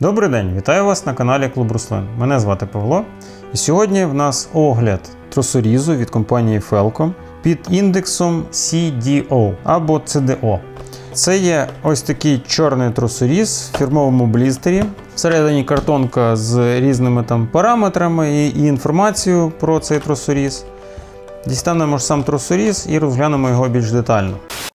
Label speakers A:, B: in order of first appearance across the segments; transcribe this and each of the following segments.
A: Добрий день, вітаю вас на каналі Клуб Руслин. Мене звати Павло. І сьогодні в нас огляд тросорізу від компанії Felco під індексом CDO або CDO. Це є ось такий чорний тросоріз в фірмовому блістері. Всередині картонка з різними там параметрами і, і інформацією про цей тросоріз. Дістанемо ж сам тросоріз і розглянемо його більш детально.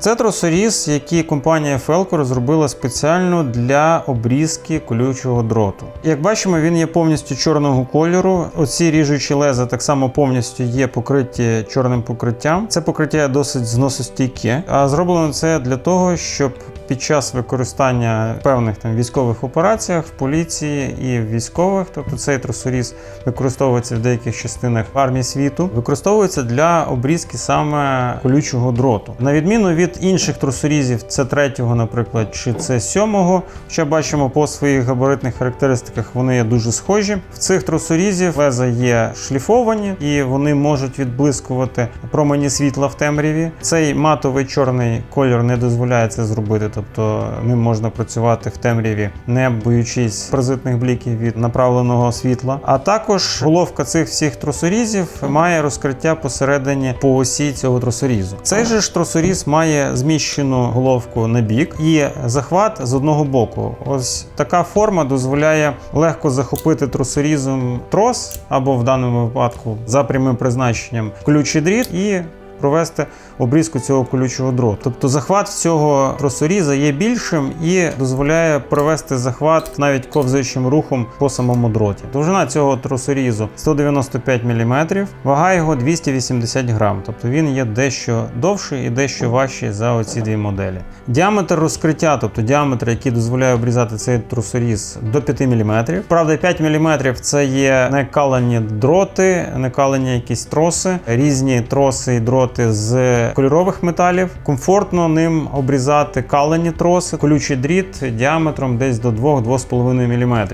A: Це тросоріз, який компанія Felco розробила спеціально для обрізки колючого дроту. Як бачимо, він є повністю чорного кольору. Оці ріжучі леза так само повністю є покриті чорним покриттям. Це покриття досить зносостійке, а зроблено це для того, щоб під час використання певних там військових операціях в поліції і в військових, тобто цей тросоріз використовується в деяких частинах армії світу, використовується для обрізки саме колючого дроту. На відміну від інших тросорізів, це третього, наприклад, чи це сьомого, що бачимо по своїх габаритних характеристиках, вони є дуже схожі. В цих тросорізів леза є шліфовані і вони можуть відблискувати промені світла в темряві. Цей матовий чорний кольор не дозволяє це зробити, тобто ним можна працювати в темряві, не боючись паразитних бліків від направленого світла. А також головка цих всіх тросорізів має розкриття посередині по осі цього тросорізу. Цей же ж тросоріз має зміщену головку на бік і захват з одного боку. Ось така форма дозволяє легко захопити тросорізом трос або в даному випадку за прямим призначенням ключий дріт і провести обрізку цього колючого дроту. Тобто захват цього тросоріза є більшим і дозволяє провести захват навіть ковзаючим рухом по самому дроті. Довжина цього тросорізу 195 мм, вага його 280 грам, тобто він є дещо довший і дещо важчий за оці дві моделі. Діаметр розкриття, тобто діаметр, який дозволяє обрізати цей тросоріз до 5 мм. Правда, 5 мм це є не калені дроти, не калені якісь троси, різні троси і дроти з кольорових металів. Комфортно ним обрізати калені троси, колючий дріт діаметром десь до 2-2,5 мм.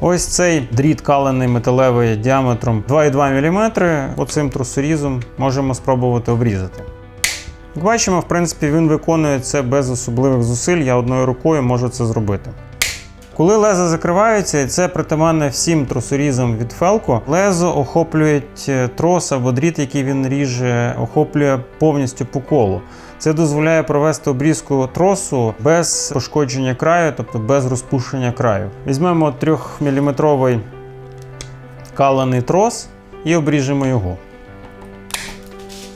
A: Ось цей дріт калений металевий діаметром 2,2 мм. Оцим тросорізом можемо спробувати обрізати. Як бачимо, в принципі, він виконує це без особливих зусиль. Я одною рукою можу це зробити. Коли леза закриваються, і це притаманне всім тросорізам від Felco, лезо охоплюють трос або дріт, який він ріже, охоплює повністю по колу. Це дозволяє провести обрізку тросу без пошкодження краю, тобто без розпушення краю. Візьмемо 3-мм калений трос і обріжемо його.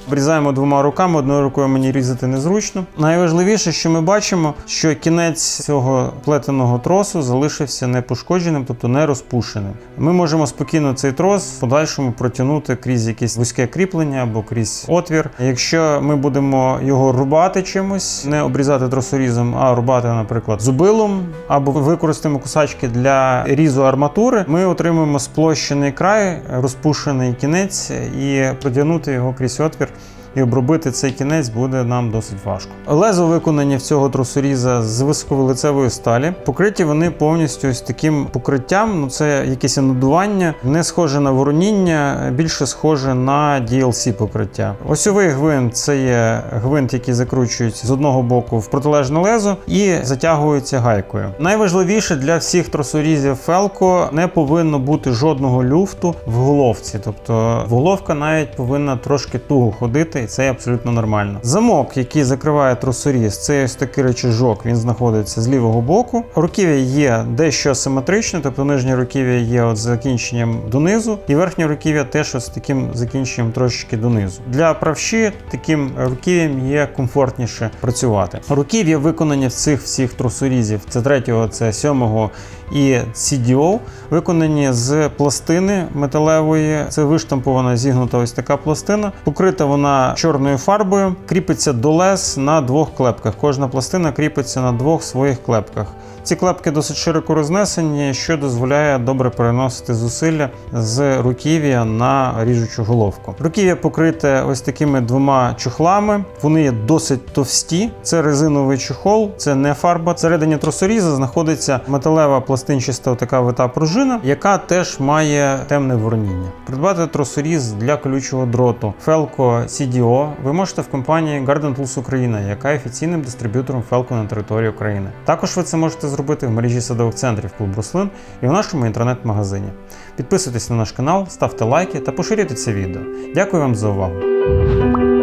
A: Обрізаємо двома руками, одною рукою мені різати незручно. Найважливіше, що ми бачимо, що кінець цього плетеного тросу залишився непошкодженим, тобто не розпушеним. Ми можемо спокійно цей трос в подальшому протягнути крізь якесь вузьке кріплення або крізь отвір. Якщо ми будемо його рубати чимось, не обрізати тросорізом, а рубати, наприклад, зубилом, або використаємо кусачки для різу арматури, ми отримуємо сплощений край, розпушений кінець і протягнути його крізь отвір і обробити цей кінець буде нам досить важко. Лезо виконані в цього тросоріза з високовилицевої сталі. Покриті вони повністю ось таким покриттям. Ну це якесь анодування, не схоже на вороніння, більше схоже на DLC покриття. Осьовий гвинт це є гвинт, який закручують з одного боку в протилежне лезо і затягується гайкою. Найважливіше для всіх тросорізів Felco не повинно бути жодного люфту в головці, тобто головка навіть повинна трошки туго ходити і це абсолютно нормально. Замок, який закриває тросоріз, це ось такий речажок, він знаходиться з лівого боку. Руків'я є дещо асиметричне, тобто нижнє руків'я є от з закінченням донизу, і верхнє руків'я теж з таким закінченням трошечки донизу. Для правші таким руків'ям є комфортніше працювати. Руків'я виконані в цих всіх тросорізів. Це третього, це сьомого і CDO, виконані з пластини металевої. Це виштампована зігнута ось така пластина. Покрита вона чорною фарбою, кріпиться до лез на двох клепках. Кожна пластина кріпиться на двох своїх клепках. Ці клепки досить широко рознесені, що дозволяє добре переносити зусилля з руків'я на ріжучу головку. Руків'я покрите ось такими двома чохлами. Вони є досить товсті. Це резиновий чохол, це не фарба. Всередині тросоріза знаходиться металева пластинчаста така вита пружина, яка теж має темне вороніння. Придбати тросоріз для колючого дроту Felco CDO ви можете в компанії Garden Tools Україна, яка є офіційним дистриб'ютором фелку на території України. Також ви це можете зробити в мережі садових центрів клуб Руслин і в нашому інтернет-магазині. Підписуйтесь на наш канал, ставте лайки та поширюйте це відео. Дякую вам за увагу.